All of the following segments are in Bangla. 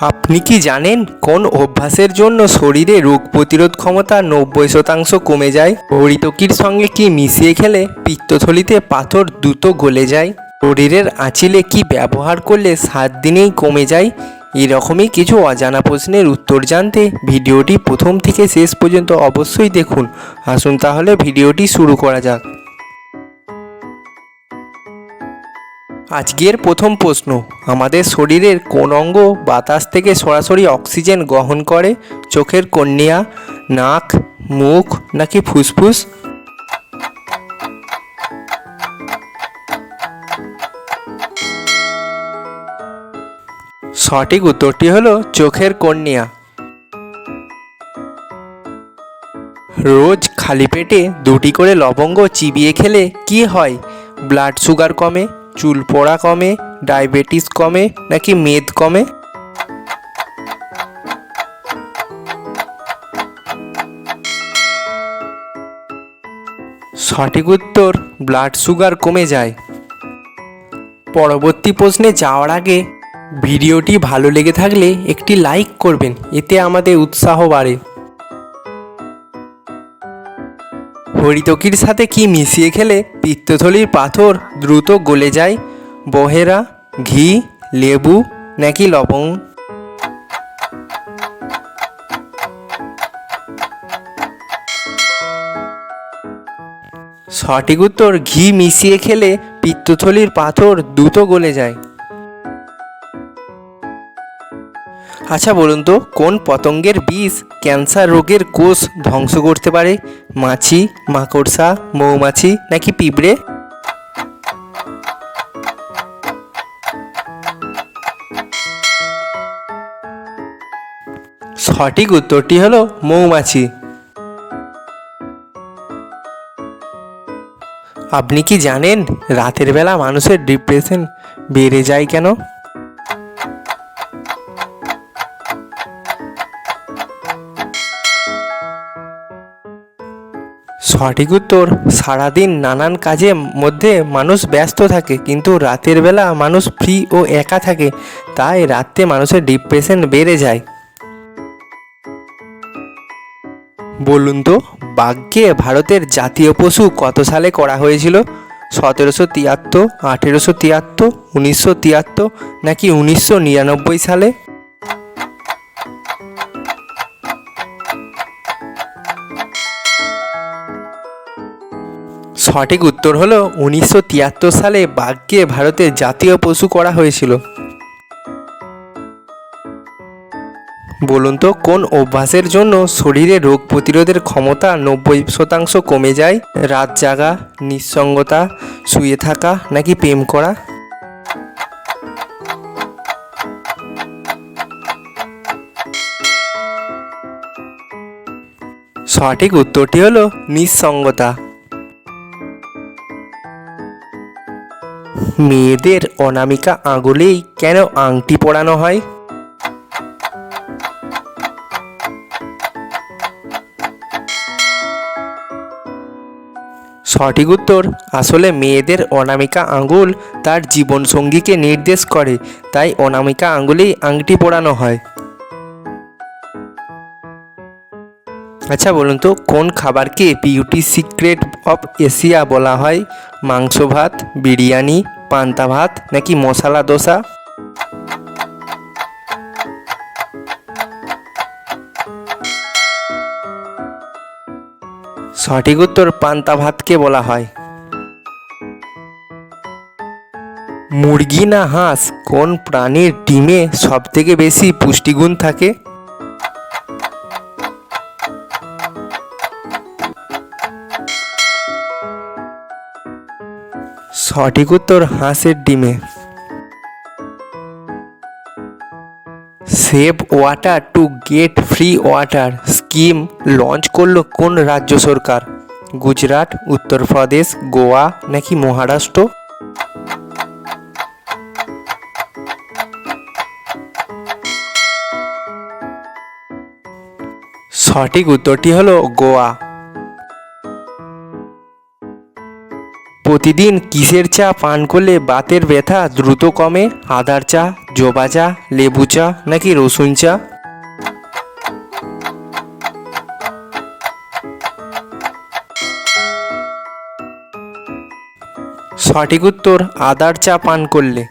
আপনি কি জানেন কোন অভ্যাসের জন্য শরীরে রোগ প্রতিরোধ ক্ষমতা নব্বই শতাংশ কমে যায়? হরিতকির সঙ্গে কি মিশিয়ে খেলে পিত্তথলিতে পাথর দ্রুত গলে যায়? শরীরের আঁচিলে কি ব্যবহার করলে সাত দিনেই কমে যায়? এরকমই কিছু অজানা প্রশ্নের উত্তর জানতে ভিডিওটি প্রথম থেকে শেষ পর্যন্ত অবশ্যই দেখুন। আসুন তাহলে ভিডিওটি শুরু করা যাক। আজকের প্রথম প্রশ্ন, আমাদের শরীরের কোন অঙ্গ বাতাস থেকে সরাসরি অক্সিজেন গ্রহণ করে? চোখের কর্নিয়া, নাক, মুখ নাকি ফুসফুস? সঠিক উত্তরটি হলো চোখের কর্নিয়া। রোজ খালি পেটে দুটি করে লবঙ্গ চিবিয়ে খেলে কি হয়? ব্লাড সুগার কমে চুল পড়া কমে, ডায়াবেটিস কমে, নাকি মেদ কমে? সঠিক উত্তর ব্লাড সুগার কমে যায়। পরবর্তী প্রশ্নে যাওয়ার আগে, ভিডিওটি ভালো লেগে থাকলে একটি লাইক করবেন, এতে আমাদের উৎসাহ বাড়ে। হরিতকির সাথে কি মিশিয়ে খেলে পিত্তথলির পাথর দ্রুত গলে যায়? বহেরা, ঘি, লেবু নাকি লবণ? সঠিক উত্তর, ঘি মিশিয়ে খেলে পিত্তথলির পাথর দ্রুত গলে যায়। আচ্ছা বলুন তো, কোন পতঙ্গের বিষ ক্যান্সার রোগের কোষ ধ্বংস করতে পারে? মাছি, মাকড়সা, মৌমাছি নাকি পিঁপড়ে? সঠিক উত্তরটি হলো মৌমাছি। আপনি কি জানেন রাতের বেলা মানুষের ডিপ্রেশন বেড়ে যায় কেন? সঠিক উত্তর, সারাদিন নানান কাজের মধ্যে মানুষ ব্যস্ত থাকে, কিন্তু রাতের বেলা মানুষ ফ্রি ও একা থাকে, তাই রাতে মানুষের ডিপ্রেশন বেড়ে যায়। বলুন তো বাঘকে ভারতের জাতীয় পশু কত সালে করা হয়েছিল? সতেরোশো তিয়াত্তর, আঠেরোশো তিয়াত্তর, উনিশশো তিয়াত্তর, নাকি উনিশশো নিরানব্বই সালে? সঠিক উত্তর হলো উনিশশো তিয়াত্তর সালে বাঘকে ভারতের জাতীয় পশু করা হয়েছিল। বলুন তো, কোন অভ্যাসের জন্য শরীরে রোগ প্রতিরোধের ক্ষমতা নব্বই শতাংশ কমে যায়? রাত জাগা, নিঃসঙ্গতা, শুয়ে থাকা নাকি প্রেম করা? সঠিক উত্তরটি হলো নিঃসঙ্গতা। মেয়েদের অনামিকা আঙুলেই কেন আংটি পরানো হয়? সঠিক উত্তর, আসলে মেয়েদের অনামিকা আঙুল তার জীবনসঙ্গীকে নির্দেশ করে, তাই অনামিকা আঙুলেই আংটি পরানো হয়। আচ্ছা বলুন তো, কোন খাবারকে বিউটি সিক্রেট অফ এশিয়া বলা হয়? মাংস ভাত, বিরিয়ানি পান্তা ভাত, নাকি মশলা দোসা? সঠিক উত্তর পান্তা ভাতকে বলা হয়। মুরগি না হাঁস, কোন প্রাণীর ডিমে সবথেকে বেশি পুষ্টিগুণ থাকে? সঠিক উত্তর হাঁসের ডিমে। Save water to get free water scheme launch করল কোন রাজ্য সরকার? গুজরাট, উত্তরপ্রদেশ, গোয়া নাকি মহারাষ্ট্র? সঠিক উত্তরটি হলো গোয়া। প্রতিদিন কিসের চা পান করলে বাতের ব্যথা দ্রুত কমে? আদার চা, জবা চা, লেবু চা নাকি রসুন চা? সঠিক উত্তর, আদার চা পান করলে।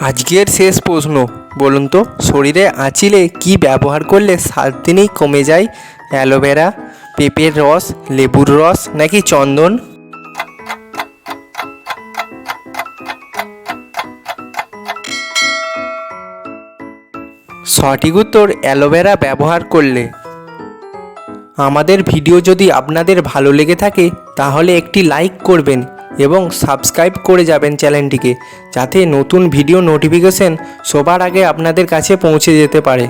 আজকের শেষ প্রশ্ন, বলুন তো, শরীরে আঁচিলে কি ব্যবহার করলে সাত দিনেই কমে যায় অ্যালোভেরা? পেঁপের রস, লেবুর রস নাকি চন্দন? সঠিক উত্তর অ্যালোভেরা ব্যবহার করলে। আমাদের ভিডিও যদি আপনাদের ভালো লেগে থাকে, তাহলে একটি লাইক করবেন এবং সাবস্ক্রাইব করে যাবেন চ্যানেলটিকে, যাতে নতুন ভিডিও নোটিফিকেশন সবার আগে আপনাদের কাছে পৌঁছে যেতে পারে।